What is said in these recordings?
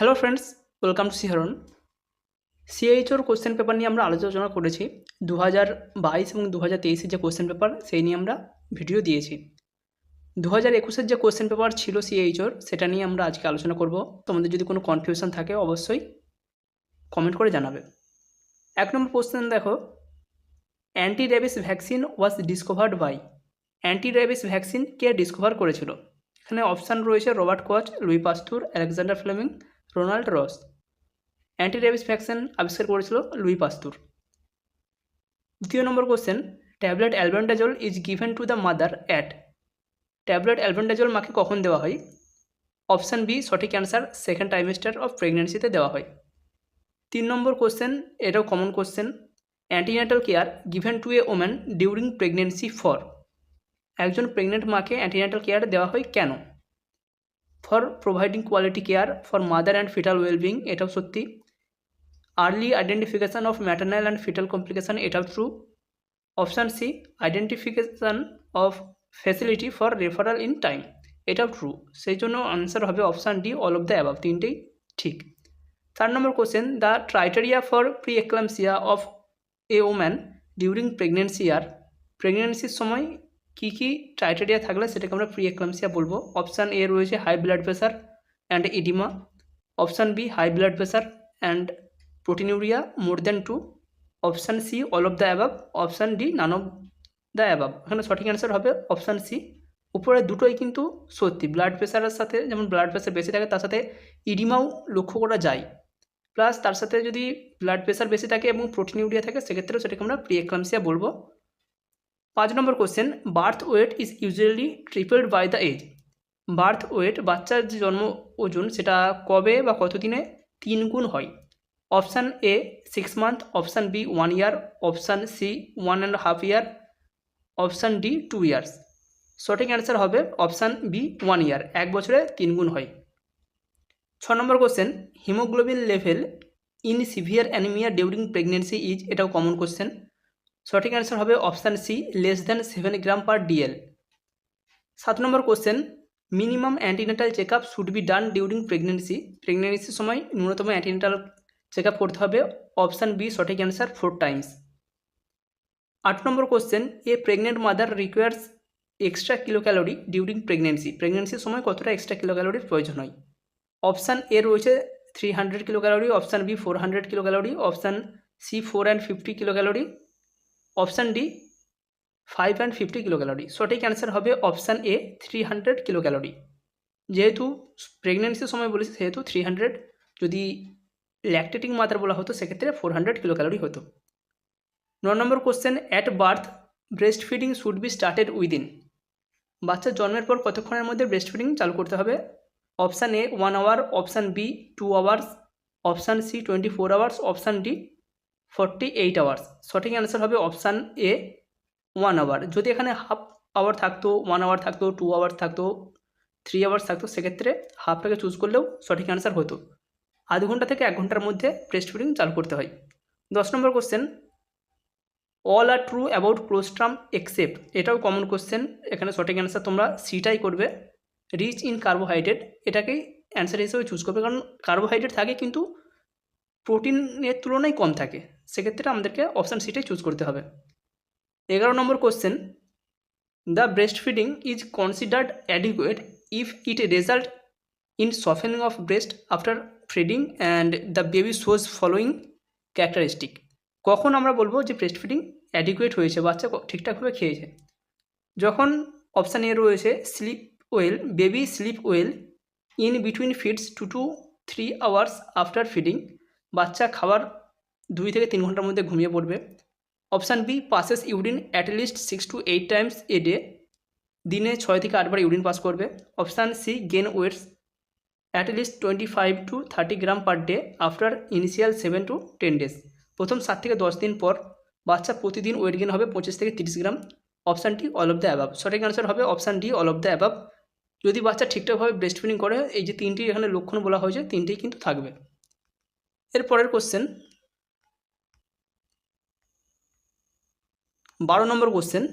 Hello friends welcome to সিহারন সিএইচওর question paper নিয়ে আমরা আলোচনা করেছি। দু হাজার বাইশ এবং দু হাজার তেইশের যে কোশ্চেন পেপার সেই নিয়ে আমরা ভিডিও দিয়েছি। দু হাজার একুশের যে কোশ্চেন পেপার ছিল সিএইচওর সেটা নিয়ে আমরা আজকে আলোচনা করব। তোমাদের যদি কোনো কনফিউশন থাকে, অবশ্যই কমেন্ট করে জানাবে। এক নম্বর কোশ্চেন দেখো anti rabies vaccine was discovered by anti rabies vaccine K discover করেছিল? এখানে অপশান রয়েছে Robert Koch Louis Pasteur, Alexander Fleming Ronald Ross. Anti rabies vaccine আবিষ্কার করেছিল লুই পাস্তুর। দ্বিতীয় নম্বর question tablet albendazole is given to the mother at. Tablet albendazole মাকে কখন দেওয়া হয়? অপশান বি, সঠিক অ্যান্সার সেকেন্ড টাইমেস্টার অফ প্রেগনেন্সিতে দেওয়া হয়। তিন নম্বর কোশ্চেন এটাও common question antenatal care given to a woman during pregnancy for একজন প্রেগনেন্ট মাকে অ্যান্টিনেটাল কেয়ার দেওয়া হয় কেন? For providing quality care for mother and foetal wellbeing এটাও সত্যি। Early identification of maternal and foetal complication এটাও true option C identification of facility for referral in time এটাও true সেই জন্য আনসার হবে option D all of the above তিনটেই ঠিক। চার নম্বর question the criteria for pre eclampsia of a woman during pregnancy আর প্রেগনেন্সির সময় কী কী ক্রাইটেরিয়া থাকলে সেটাকে আমরা প্রি এক্লামসিয়া বলব। অপশান এ রয়েছে high blood pressure and oedema option B high blood pressure and proteinuria more than two option C all of the above option D none of the above এখানে সঠিক answer হবে option C উপরে দুটোই কিন্তু সত্যি। Blood প্রেশারের সাথে যেমন ব্লাড প্রেশার বেশি থাকে, তার সাথে ইডিমাও লক্ষ্য করা যায়। প্লাস তার সাথে যদি ব্লাড প্রেশার বেশি থাকে এবং প্রোটিনিউরিয়া থাকে, সেক্ষেত্রেও সেটাকে আমরা প্রি এক্লামসিয়া বলব। পাঁচ নম্বর question birth weight is usually tripled by the age birth weight, বাচ্চার যে জন্ম ওজন, সেটা কবে বা কতদিনে তিন গুণ হয়? Option A six month option B one year option C one and half year option D two years সঠিক অ্যান্সার হবে অপশান বি ওয়ান ইয়ার এক বছরে তিন গুণ হয়। ছ নম্বর question haemoglobin level in severe anaemia during pregnancy is এটাও common question সঠিক অ্যান্সার হবে option C less than seven gram per dL সাত নম্বর question minimum antenatal check up should be done during pregnancy প্রেগনেন্সির সময় ন্যূনতম অ্যান্টিনেটাল চেক আপ করতে হবে option B সঠিক অ্যান্সার ফোর টাইমস আট নম্বর question a pregnant mother requires extra kilocalorie during pregnancy প্রেগনেন্সির সময় কতটা এক্সট্রা কিলো ক্যালোরির প্রয়োজন হয়? অপশান এ রয়েছে three hundred kilocalorie option B four hundred kilocalorie option C four and fifty kilocalorie option D five and fifty kilocalorie সঠিক answer হবে option A three hundred kilocalorie যেহেতু প্রেগনেন্সির সময় বলেছি, সেহেতু থ্রি হান্ড্রেড যদি ল্যাকটেটিং মাত্রা বলা হতো, সেক্ষেত্রে ফোর হান্ড্রেড কিলো ক্যালোরি হতো। ন নম্বর question at birth breastfeeding should be started within বাচ্চার জন্মের পর কতক্ষণের মধ্যে ব্রেস্ট ফিডিং চালু করতে হবে? Option A one hour option B two hours option C twenty four hours option D forty eight hours সঠিক অ্যান্সার হবে অপশান এ ওয়ান আওয়ার যদি এখানে হাফ আওয়ার থাকতো ওয়ান আওয়ার থাকতো টু আওয়ার থাকতো থ্রি আওয়ার্স থাকতো, সেক্ষেত্রে হাফটাকে choose করলেও সঠিক অ্যান্সার হতো। আধ ঘণ্টা থেকে এক ঘণ্টার মধ্যে ব্রেস্ট ফিডিং চালু করতে হয়। দশ নম্বর question all are true about colostrum except এটাও কমন কোশ্চেন এখানে সঠিক অ্যান্সার তোমরা সিটাই করবে। রিচ ইন কার্বোহাইড্রেট এটাকেই অ্যান্সার হিসেবে চুজ করবে। কারণ কার্বোহাইড্রেট থাকে কিন্তু প্রোটিনের তুলনায় কম থাকে। সেক্ষেত্রে আমাদেরকে অপশান সিটাই চুজ করতে হবে। এগারো নম্বর question the breastfeeding is considered adequate if it result in softening of breast after feeding and the baby shows following characteristic কখন আমরা বলব যে ব্রেস্ট ফিডিং অ্যাডিকুয়েট হয়েছে, বাচ্চা ঠিকঠাকভাবে খেয়েছে? যখন অপশান এ রয়েছে sleep well baby sleep well in between feeds two to three hours after feeding বাচ্চা খাবার দুই থেকে তিন ঘণ্টার মধ্যে ঘুমিয়ে পড়বে। Option B passes urine at least six to eight times a day দিনে ছয় থেকে আটবার ইউরিন পাস করবে। Option C gain weights at least twenty five to thirty gram per day after initial seven to ten days প্রথম সাত থেকে দশ দিন পর বাচ্চা প্রতিদিন ওয়েট গেন হবে পঁচিশ থেকে তিরিশ গ্রাম অপশানটি অল অফ দ্য অ্যাবাব সঠিক অ্যান্সার হবে option D all of the above যদি বাচ্চা ঠিকঠাকভাবে ব্রেস্ট ফিডিং করে, এই যে তিনটি এখানে লক্ষণ বলা হয়েছে তিনটেই কিন্তু থাকবে। এর পরের কোশ্চেন বারো নম্বর question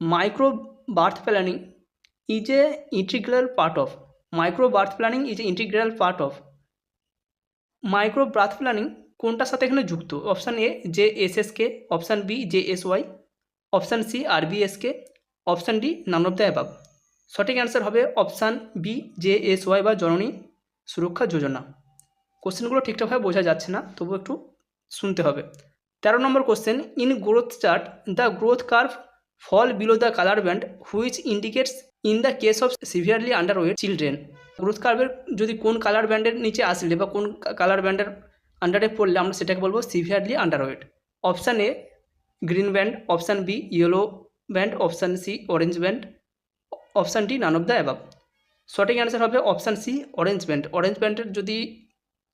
micro birth planning is a integral part of micro birth planning is a integral part of micro birth planning কোনটার সাথে এখানে যুক্ত? Option A J S S K option B J S Y option C R B S K option D none of the above সঠিক answer হবে option B J S Y বা জননী সুরক্ষা যোজনা। কোশ্চেনগুলো ঠিকঠাকভাবে বোঝা যাচ্ছে না তবু একটু শুনতে হবে। তেরো নম্বর question in growth chart the growth curve fall below the colour band which indicates in the case of severely underweight children growth কার্ভের যদি কোন কালার ব্যান্ডের নিচে আসলে বা কোন কালার ব্যান্ডের আন্ডারে পড়লে আমরা সেটাকে বলব severely underweight option A green band option B yellow band option C orange band option D none of the above সঠিক অ্যান্সার হবে option C orange band orange ব্যান্ডের যদি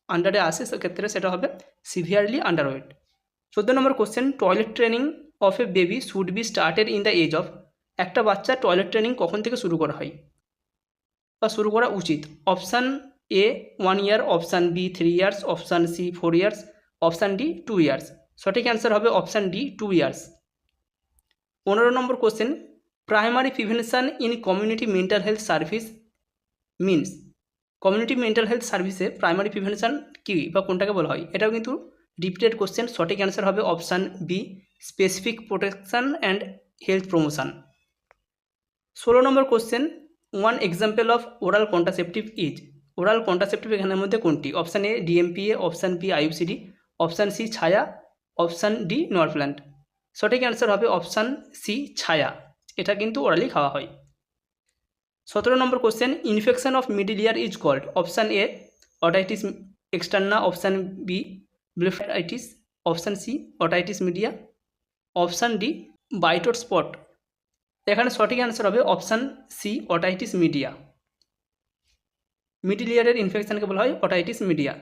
আন্ডারে আসে, সেক্ষেত্রে সেটা হবে সিভিয়ারলি আন্ডার ওয়েট চোদ্দ নম্বর question toilet training of a baby should be started in the age of একটা বাচ্চার টয়লেট ট্রেনিং কখন থেকে শুরু করা হয়? বা শুরু করা উচিত? Option A one year option B three years option C four years option D two years সঠিক অ্যান্সার হবে অপশান ডি টু ইয়ার্স পনেরো number question primary prevention in community mental health service means community mental health সার্ভিসে primary prevention কী বা কোনটাকে বলা হয়? এটাও কিন্তু রিপিটেড কোশ্চেন, সঠিক অ্যান্সার হবে option B, specific protection and health promotion. ষোলো number question one example of oral contraceptive is oral contraceptive এখানের মধ্যে কোনটি? Option A DMPA option B IUCD option C, Chhaya, option D Norplant সঠিক answer হবে option C, ছায়া। এটা কিন্তু orally খাওয়া হয়। সতেরো number question infection of middle ear is called option A otitis externa option B blepharitis option C otitis media option D Bitot spot এখানে সঠিক অ্যান্সার হবে option C otitis media middle ইয়ারের ইনফেকশনকে বলা হয় অটাইটিস মিডিয়া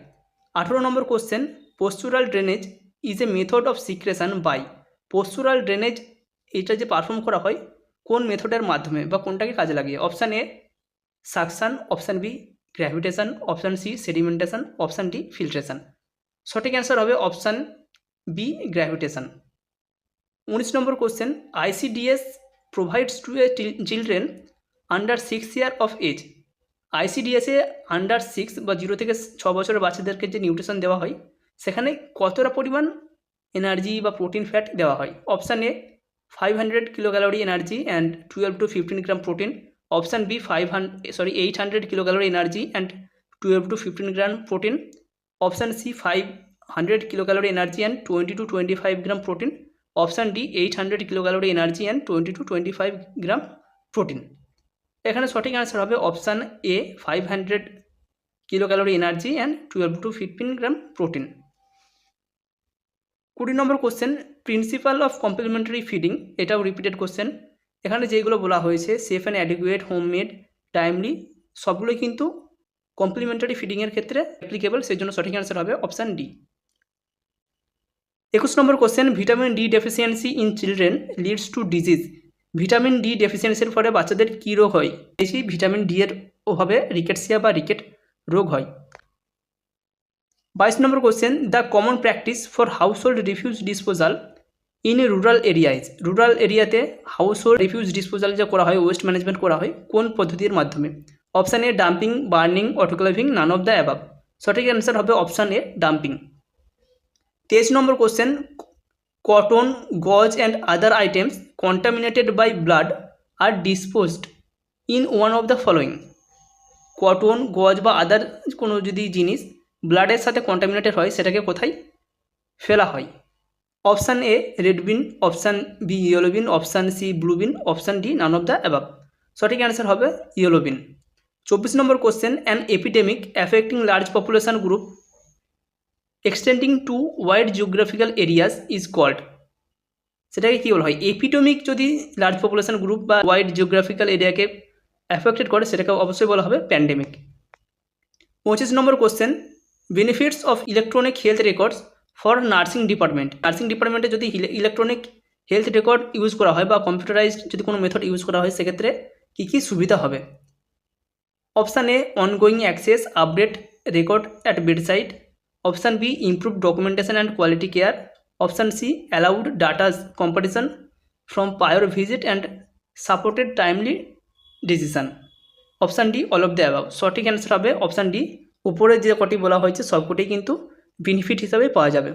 আঠেরো number question postural drainage is a method of secretion by postural drainage এটা যে পারফর্ম করা হয়, কোন মেথডের মাধ্যমে বা কোনটাকে কাজে লাগিয়ে? Option A suction option B gravitation option C sedimentation option D filtration সঠিক অ্যান্সার হবে অপশান বি গ্র্যাভিটেশন উনিশ number question ICDS provides to a children under six year of age আইসিডিএসে under six বা জিরো থেকে ছ বছরের বাচ্চাদেরকে যে nutrition দেওয়া হয়, সেখানে কতটা পরিমাণ এনার্জি বা প্রোটিন ফ্যাট দেওয়া হয়? Option A five hundred kilo calorie energy and twelve to fifteen gram protein option B five hundred sorry eight hundred kilo calorie energy and twelve to fifteen gram protein option C five hundred kilo calorie energy and twenty to twenty five gram protein option D eight hundred kilo calorie energy and twenty to twenty five gram protein এখানে সঠিক answer হবে option A five hundred kilo calorie energy and twelve to fifteen gram protein কুড়ি number question principal of complementary feeding এটাও repeated question এখানে যেগুলো বলা হয়েছে safe and adequate homemade timely সবগুলোই কিন্তু কমপ্লিমেন্টারি ফিডিংয়ের ক্ষেত্রে অ্যাপ্লিকেবল সেই জন্য সঠিক অ্যান্সার হবে অপশান ডি একুশ number question vitamin D deficiency in children leads to disease vitamin D ডেফিসিয়েন্সির ফলে বাচ্চাদের কী রোগ হয়? বেশি ভিটামিন ডি এর অভাবে রিকেটসিয়া বা রিকেট রোগ হয়। বাইশ number question the common practice for household refuse disposal in rural areas rural এরিয়াতে হাউস হোল্ড রিফিউজ ডিসপোজাল যা করা হয় ওয়েস্ট ম্যানেজমেন্ট করা হয়, কোন পদ্ধতির মাধ্যমে? Option A dumping burning autoclaving none of the above সঠিক অ্যান্সার হবে অপশান এ ডাম্পিং তেইশ number question cotton gauze and other items contaminated by blood are disposed in one of the following cotton gauze বা আদার কোনো যদি জিনিস ব্লাডের সাথে contaminated হয়, সেটাকে কোথায়? ফেলা হয়। Option A red bin option B yellow bin option C blue bin option D none of the above সঠিক অ্যান্সার হবে ইয়েলো বিন চব্বিশ number question an epidemic affecting large population group extending to wide geographical areas is called সেটাকে কী বলা হয়? Epidemic যদি large population group বা wide geographical এরিয়াকে অ্যাফেক্টেড করে, সেটাকে অবশ্যই বলা হবে প্যান্ডেমিক পঁচিশ number question benefits of electronic health records for nursing department nursing ডিপার্টমেন্টে যদি ইলেকট্রনিক হেলথ রেকর্ড ইউজ করা হয় বা কম্পিউটারাইজড যদি কোনো মেথড ইউজ করা হয়, সেক্ষেত্রে কী কী সুবিধা হবে? Option A ongoing access update record at bedside option B improve documentation and quality care option C allowed datas comparison from prior visit and supported timely decision option D all of the above সঠিক answer হবে option D উপরে যে কটি বলা হয়েছে সবকটি কিন্তু benefit হিসাবে পাওয়া যাবে।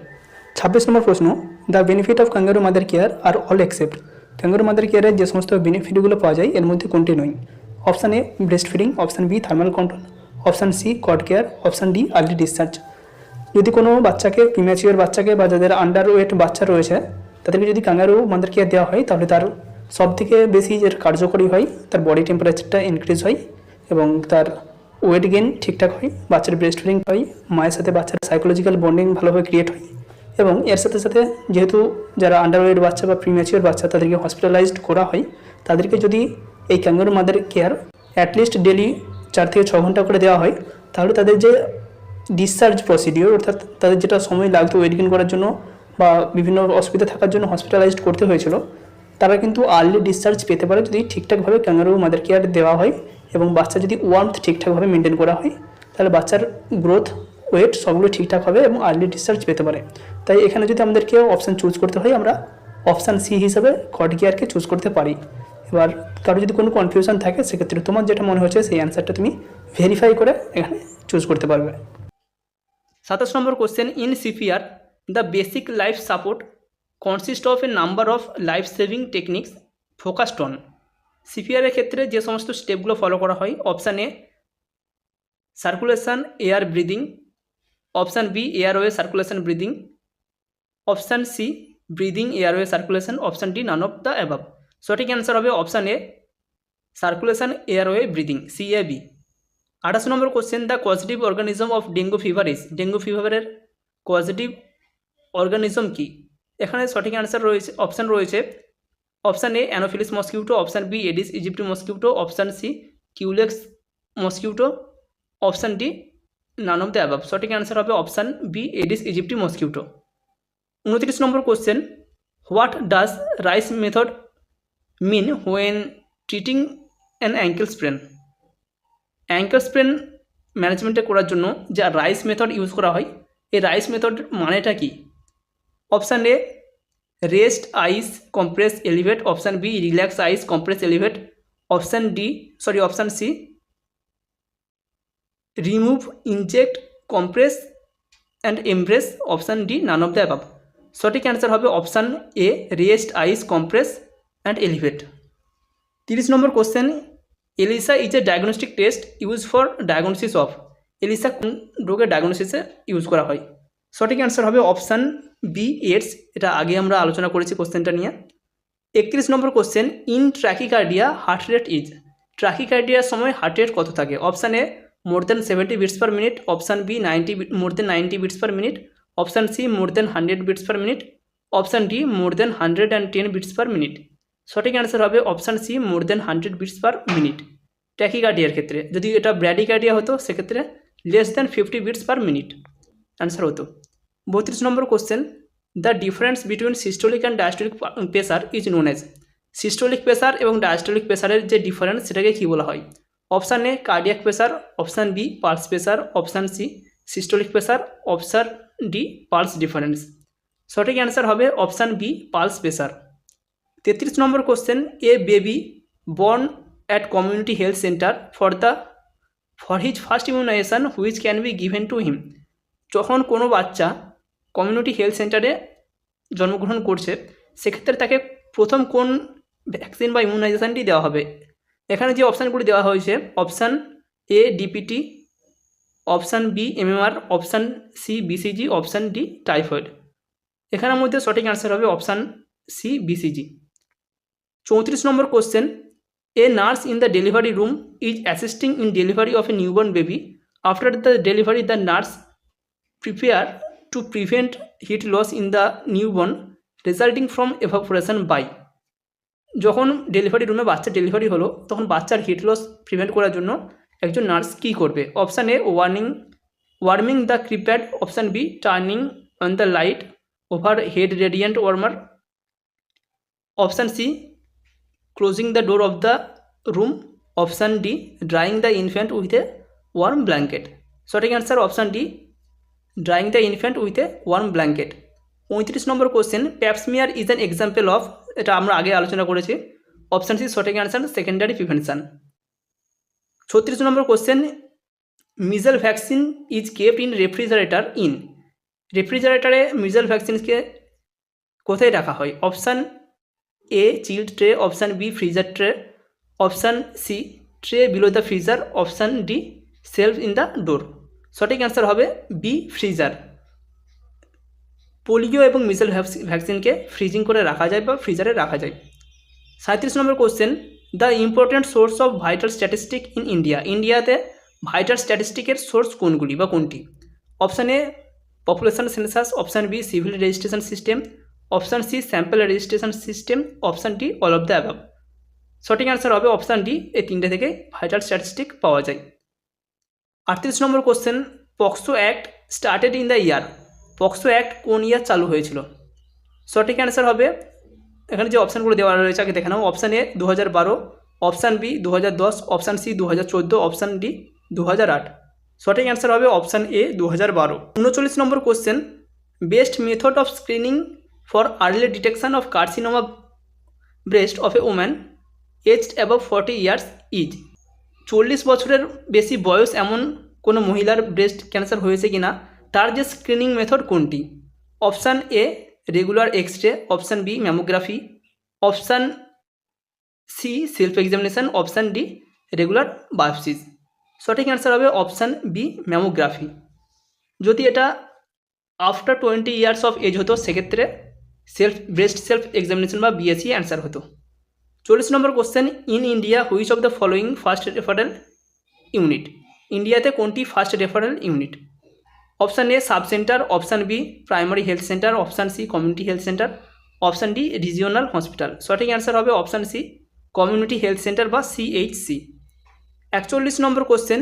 ছাব্বিশ নম্বর প্রশ্ন the benefit of kangaroo mother care are all accept kangaroo mother কেয়ারের যে সমস্ত বেনিফিটগুলো পাওয়া যায়, এর মধ্যে কোনটি নয়? Option A breast feeding option B thermal control option C cord care option D early discharge যদি কোনো বাচ্চাকে প্রিম্যাচিওর বাচ্চাকে বা যাদের আন্ডার ওয়েট বাচ্চা রয়েছে, তাদেরকে যদি ক্যাঙ্গারু মাদার কেয়ার দেওয়া হয়, তাহলে তার সব থেকে বেশি যে কার্যকরী হয়, তার বডি টেম্পারেচারটা ইনক্রিজ হয় এবং তার ওয়েট গেইন ঠিকঠাক হয়, বাচ্চার ব্রেস্ট ফিডিং হয়, মায়ের সাথে বাচ্চার সাইকোলজিক্যাল বন্ডিং ভালোভাবে ক্রিয়েট হয় এবং এর সাথে সাথে যেহেতু যারা আন্ডারওয়েট বাচ্চা বা প্রিম্যাচিওর বাচ্চা তাদেরকে হসপিটালাইজড করা হয়, তাদেরকে যদি এই kangaroo mother care at least daily চার থেকে ছ ঘণ্টা করে দেওয়া হয়। তাহলে তাদের যে ডিসচার্জ প্রসিডিওর অর্থাৎ তাদের যেটা সময় লাগতো ওয়েট গেইন করার জন্য বা বিভিন্ন অসুবিধা থাকার জন্য হসপিটালাইজড করতে হয়েছিল, তারা কিন্তু আর্লি ডিসচার্জ পেতে পারে যদি ঠিকঠাকভাবে ক্যাঙ্গারু মাদার কেয়ার দেওয়া হয় এবং বাচ্চা যদি ওয়ার্মথ ঠিকঠাকভাবে মেনটেন করা হয়, তাহলে বাচ্চার গ্রোথ ওয়েট সবগুলো ঠিকঠাক হবে এবং আর্লি ডিসচার্জ পেতে পারে। তাই এখানে যদি আমাদেরকে অপশান চুজ করতে হয়, আমরা অপশান সি হিসাবে কড গিয়ারকে চুজ করতে পারি। এবার কারও যদি কোনো কনফিউশন থাকে, সেক্ষেত্রে তোমার যেটা মনে হচ্ছে, সেই অ্যান্সারটা তুমি ভেরিফাই করে এখানে চুজ করতে পারবে। সাতাশ number question in CPR the basic life support consist of a number of life saving techniques focused on সিপিআরের ক্ষেত্রে যে সমস্ত স্টেপগুলো ফলো করা হয় option A circulation air breathing option B airway circulation breathing option C breathing airway circulation option D none of the above সঠিক answer হবে option A circulation airway breathing C A B আঠাশ number question the positive organism of dengue fever is dengue ফিভারের positive organism কি? এখানে সঠিক answer রয়েছে option রয়েছে option A anopheles mosquito option B aedes aegypti mosquito option C culex mosquito option D none of the above সঠিক answer হবে option B aedes aegypti mosquito উনত্রিশ number question what does RICE method mean when treating an ankle sprain ankle sprain ম্যানেজমেন্টে করার জন্য যা rice method use করা হয়, এই রাইস মেথড মানেটা কি? Option A rest ice compress elevate option B relax ice compress elevate option D sorry option C remove inject compress and embrace option D none of the above সঠিক answer হবে option A rest ice compress and elevate তিরিশ number question ELISA is a diagnostic test use for diagnosis of ELISA কোন রোগের ডায়াগনোসিসে use করা হয়? সঠিক answer হবে option B AIDS এটা আগে আমরা আলোচনা করেছি কোশ্চেনটা নিয়ে। একত্রিশ number question in tachycardia heart rate is ট্র্যাকিকার্ডিয়ার সময় হার্ট রেট কত থাকে? Option A more than seventy beats per minute option B ninety more than ninety beats per minute option C more than hundred beats per minute option D more than hundred and ten beats per minute সঠিক answer হবে option C more than hundred beats per minute ট্যাকিকার্ডিয়ার ক্ষেত্রে, যদি এটা bradycardia হতো, সেক্ষেত্রে less than fifty beats per minute answer হতো। বত্রিশ number question the difference between systolic and diastolic pressure is known as systolic pressure এবং diastolic প্রেসারের যে ডিফারেন্স সেটাকে কী বলা হয়? Option A cardiac pressure option B pulse pressure option C systolic pressure option D pulse difference সঠিক answer হবে option B pulse pressure তেত্রিশ number question a baby born at community health centre for the for his first immunisation which can be given to him যখন কোনো বাচ্চা community health সেন্টারে জন্মগ্রহণ করছে, সেক্ষেত্রে তাকে প্রথম কোন ভ্যাকসিন বা ইমিউনাইজেশনটি দেওয়া হবে? এখানে যে অপশানগুলি দেওয়া হয়েছে option A DPT option B MMR option C BCG option D typhoid এখানের মধ্যে সঠিক অ্যান্সার হবে অপশান সি বিসিজি চৌত্রিশ number question a nurse in the delivery room is assisting in delivery of a newborn baby after the delivery the nurse prepare to prevent heat loss in the newborn resulting from evaporation by যখন delivery রুমে বাচ্চা delivery হলো, তখন বাচ্চার heat loss prevent করার জন্য একজন nurse কী করবে? Option A warning warming the crib pad option B turning on the light overhead radiant warmer option C closing the door of the room option D drying the infant with a warm blanket সঠিক answer option D drying the infant with a warm blanket পঁয়ত্রিশ number question pap smear is an example of এটা আমরা আগে আলোচনা করেছি। Option C সঠিক answer secondary prevention ছত্রিশ number question measles vaccine is kept in refrigerator in রেফ্রিজারেটারে measles ভ্যাকসিনকে কোথায় রাখা হয়? Option A chilled tray option B freezer tray option C tray below the freezer option D shelf in the door সঠিক answer হবে B freezer polio এবং measles ভ্যাকসিনকে freezing করে রাখা যায় বা ফ্রিজারে রাখা যায়। সাঁত্রিশ number question the important source of vital statistic in India ইন্ডিয়াতে ভাইটাল স্ট্যাটিস্টিকের সোর্স কোনগুলি বা কোনটি? Option A population census option B civil registration system option C sample registration system option D all of the above সঠিক answer হবে option D এই তিনটে থেকে ভাইটাল স্ট্যাটিস্টিক পাওয়া যায়। আটত্রিশ number question POCSO act started in the year POCSO act কোন year চালু হয়েছিল? সঠিক অ্যান্সার হবে, এখানে যে অপশানগুলো দেওয়া রয়েছে, আগে দেখে নাও। অপশান এ দু হাজার বারো অপশান বি দু হাজার দশ অপশান সি দু হাজার চোদ্দ অপশান ডি দু হাজার আট। সঠিক অ্যান্সার হবে অপশান এ দু হাজার বারো। উনচল্লিশ number question best method of screening for early detection of carcinoma breast of a woman aged above forty years is চল্লিশ বছরের বেশি বয়স এমন কোনো মহিলার ব্রেস্ট ক্যান্সার হয়েছে কি না তার যে স্ক্রিনিং মেথড কোনটি? Option A regular X ray option B mammography option C self examination option D regular biopsies সঠিক অ্যান্সার হবে অপশান বি ম্যামোগ্রাফি যদি এটা after twenty years of age হতো, সেক্ষেত্রে সেলফ ব্রেস্ট সেলফ এক্সামিনেশন বা BSc answer হতো। চল্লিশ number question in India which of the following first referral unit ইন্ডিয়াতে কোনটি first referral unit option A sub centre option B primary health centre option C community health centre option D regional hospital সঠিক answer হবে option C community health centre বা CHC একচল্লিশ number question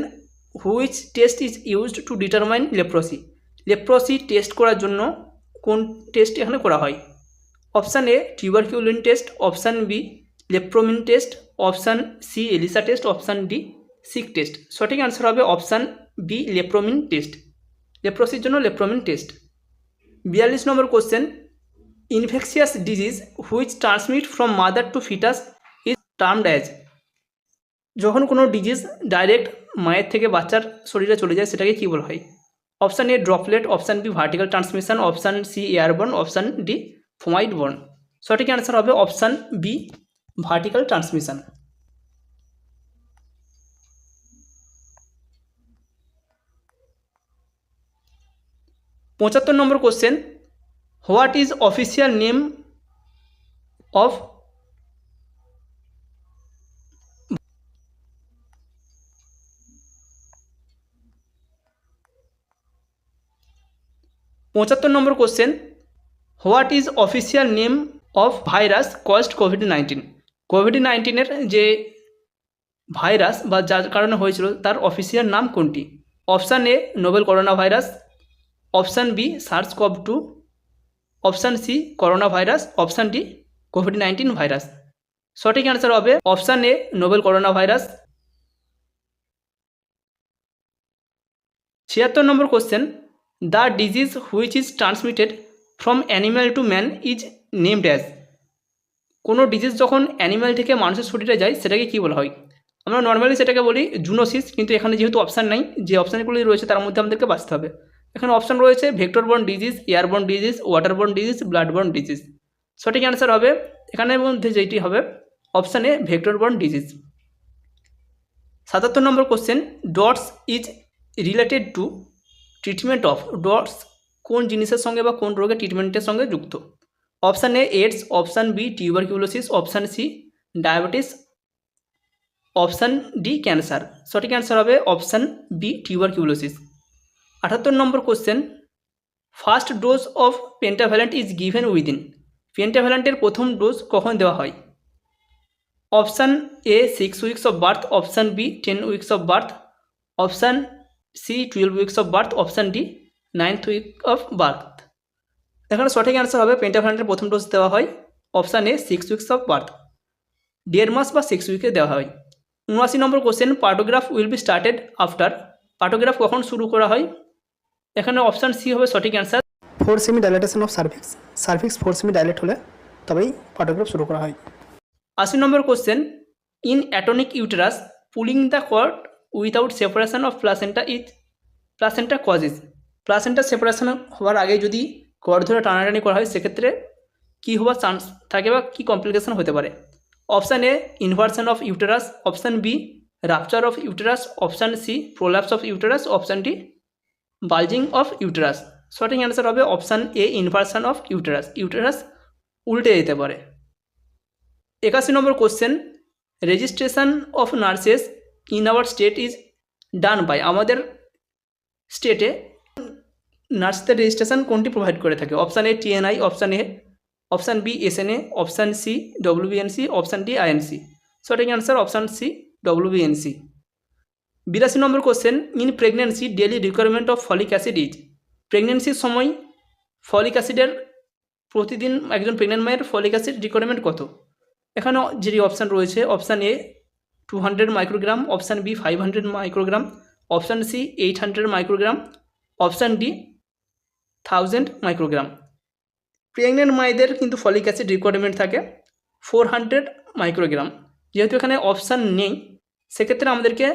which test is used to determine leprosy leprosy test করার জন্য কোন test এখানে করা হয়? Option A tuberculin test option B lepromin test option C ELISA test option D Schick test সঠিক answer হবে অপশান বি লেপ্রোমিন টেস্ট লেপ্রসির জন্য লেপ্রোমিন টেস্ট বিয়াল্লিশ number question infectious disease which transmit from mother to foetus is termed as যখন কোনো disease direct মায়ের থেকে বাচ্চার শরীরে চলে যায়, সেটাকে কী বলা হয়? Option A droplet option B vertical transmission option C airborne option D fomite borne সঠিক অ্যান্সার হবে অপশান বি ভার্টিক্যাল ট্রান্সমিশন পঁচাত্তর number question what is official name of পঁচাত্তর number question what is official name of virus caused COVID nineteen? COVID নাইন্টিনের যে virus বা যার কারণে হয়েছিল, তার অফিসিয়াল নাম কোনটি? Option A, novel corona virus. Option B, SARS CoV two. Option C, corona virus. Option D, COVID nineteen virus. সঠিক অ্যান্সার হবে option A, novel corona virus. ছিয়াত্তর number question the disease which is transmitted from animal to man is named as কোনো disease যখন animal থেকে মানুষের শরীরে যায়, সেটাকে কী বলা হয়? আমরা নর্মালি সেটাকে বলি জুনোসিস কিন্তু এখানে যেহেতু অপশান নাই, যে অপশানগুলি রয়েছে তার মধ্যে আমাদেরকে বাঁচতে হবে। এখানে অপশান রয়েছে vector vectorborne disease airborne disease waterborne disease bloodborne disease সঠিক অ্যান্সার হবে এখানের মধ্যে যেটি হবে অপশানে ভেক্টরবর্ন ডিজিজ সাতাত্তর number question DOTS is related to treatment of DOTS কোন জিনিসের সঙ্গে বা কোন রোগের ট্রিটমেন্টের সঙ্গে যুক্ত? Option A AIDS option B tuberculosis option C diabetes option D cancer সঠিক অ্যান্সার হবে অপশান বি টিউবারকিউলোসিস আটাত্তর number question first dose of pentavalent is given within পেন্টাভ্যালেন্টের প্রথম ডোজ কখন দেওয়া হয়? Option A six weeks of birth option B ten weeks of birth option C twelve weeks of birth option D ninth week of birth এখানে সঠিক answer হবে পেন্টাভ্যালেন্টের প্রথম dose দেওয়া হয়। Option A six weeks of birth দেড় মাস বা সিক্স উইকে দেওয়া হয়। উনআশি number question partograph will be started after partograph কখন শুরু করা হয়? এখানে অপশান সি হবে সঠিক answer four semi dilatation of cervix cervix four semi dilate হলে তবেই পাটোগ্রাফ শুরু করা হয়। আশি number question in atonic uterus pulling the cord without separation of placenta is placenta causes placenta separation হওয়ার আগে যদি কর ধরে টানাটানি করা হয়, সেক্ষেত্রে কী হওয়ার চান্স থাকে বা কী কমপ্লিকেশন হতে পারে? Option A inversion of uterus option B rupture of uterus option C prolapse of uterus option D bulging of uterus সঠিক অ্যান্সার হবে option A inversion of uterus uterus উল্টে যেতে পারে। একাশি number question registration of nurses in our state is done by আমাদের স্টেটে নার্সদের registration কোনটি প্রোভাইড করে থাকে? Option A TNI option A option B SNA option C WBNC option D INC সঠিক অ্যান্সার অপশান সি ডব্লিউবিএনসি বিরাশি নম্বর question in pregnancy daily requirement of folic acid is প্রেগনেন্সির সময় ফলিক অ্যাসিডের প্রতিদিন একজন প্রেগনেন্ট মায়ের ফলিক অ্যাসিড রিকোয়ারমেন্ট কত? এখানে যেটি অপশান রয়েছে option A two hundred microgram option B five hundred microgram option C eight hundred microgram option D thousand microgram pregnant মায়েদের কিন্তু ফলিক অ্যাসিড রিকোয়ারমেন্ট থাকে ফোর হান্ড্রেড মাইক্রোগ্রাম যেহেতু এখানে অপশান নেই, সেক্ষেত্রে আমাদেরকে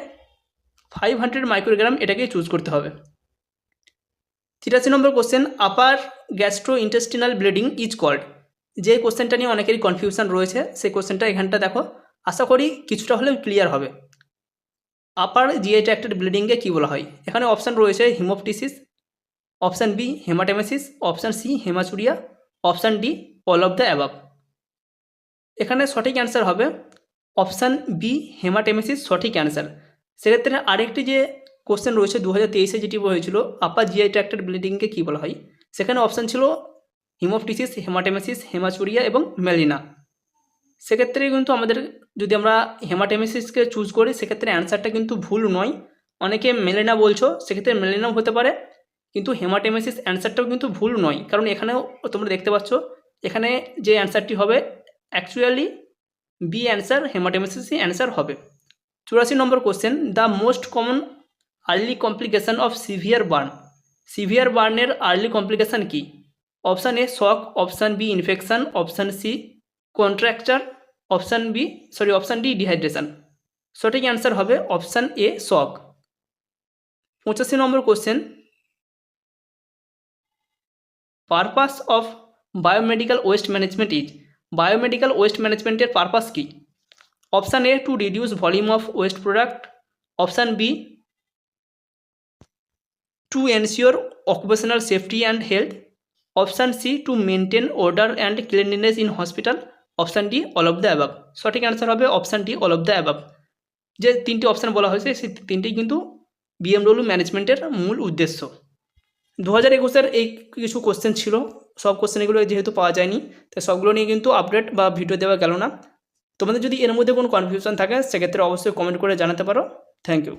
ফাইভ হান্ড্রেড মাইক্রোগ্রাম এটাকেই চুজ করতে হবে। তিরাশি number question upper gastro intestinal bleeding is called যে কোশ্চেনটা নিয়ে অনেকেরই কনফিউশন রয়েছে, সেই কোশ্চেনটা এখানটা দেখো, আশা করি কিছুটা হলেও ক্লিয়ার হবে। আপার জিআই ট্র্যাক্টেড ব্লিডিংকে কী বলা হয়? এখানে অপশান রয়েছে haemoptysis option B haematemesis option C haematuria option D all of the above এখানে সঠিক অ্যান্সার হবে অপশান বি হেমাটেমেসিস সঠিক অ্যান্সার সেক্ষেত্রে আরেকটি যে কোশ্চেন রয়েছে দু হাজার তেইশে যেটি হয়েছিল আপার জিআই ট্র্যাক্টেড ব্লিডিংকে কী বলা হয়? সেখানে অপশান ছিল হিমোপটিসিস হেমাটেমেসিস হেমাচুরিয়া এবং মেলিনা সেক্ষেত্রে কিন্তু আমাদের, যদি আমরা হেমাটেমেসিসকে চুজ করি, সেক্ষেত্রে অ্যান্সারটা কিন্তু ভুল নয়। অনেকে মেলেনা বলছো, সেক্ষেত্রে মেলেনাও হতে পারে। কিন্তু হেমাটেমেসিস অ্যান্সারটাও কিন্তু ভুল নয়। কারণ এখানেও তোমরা দেখতে পাচ্ছ, এখানে যে অ্যান্সারটি হবে অ্যাকচুয়ালি বি অ্যান্সার হেমাটেমেসিসই অ্যান্সার হবে। চুরাশি number question the most common early complication of severe burn severe বার্নের early complication key? Option A shock option B infection option C contracture option B sorry option D dehydration সঠিক answer হবে option A shock পঁচাশি number question purpose of biomedical waste management is biomedical waste ম্যানেজমেন্টের purpose key? Option A to reduce volume of waste product option B to ensure occupational safety and health option C to maintain order and cleanliness in hospital option D all of the above সঠিক answer হবে option D all of the above যে তিনটি option বলা হয়েছে, সেই তিনটি কিন্তু BMW ম্যানেজমেন্টের মূল উদ্দেশ্য। দু হাজার একুশের এই কিছু কোশ্চেন ছিল। সব কোশ্চেন এগুলো যেহেতু পাওয়া যায়নি, তাই সবগুলো নিয়ে কিন্তু আপডেট বা ভিডিও দেওয়া গেল না। তোমাদের যদি এর মধ্যে কোনো কনফিউশন থাকে, সেক্ষেত্রে অবশ্যই কমেন্ট করে জানাতে পারো। Thank you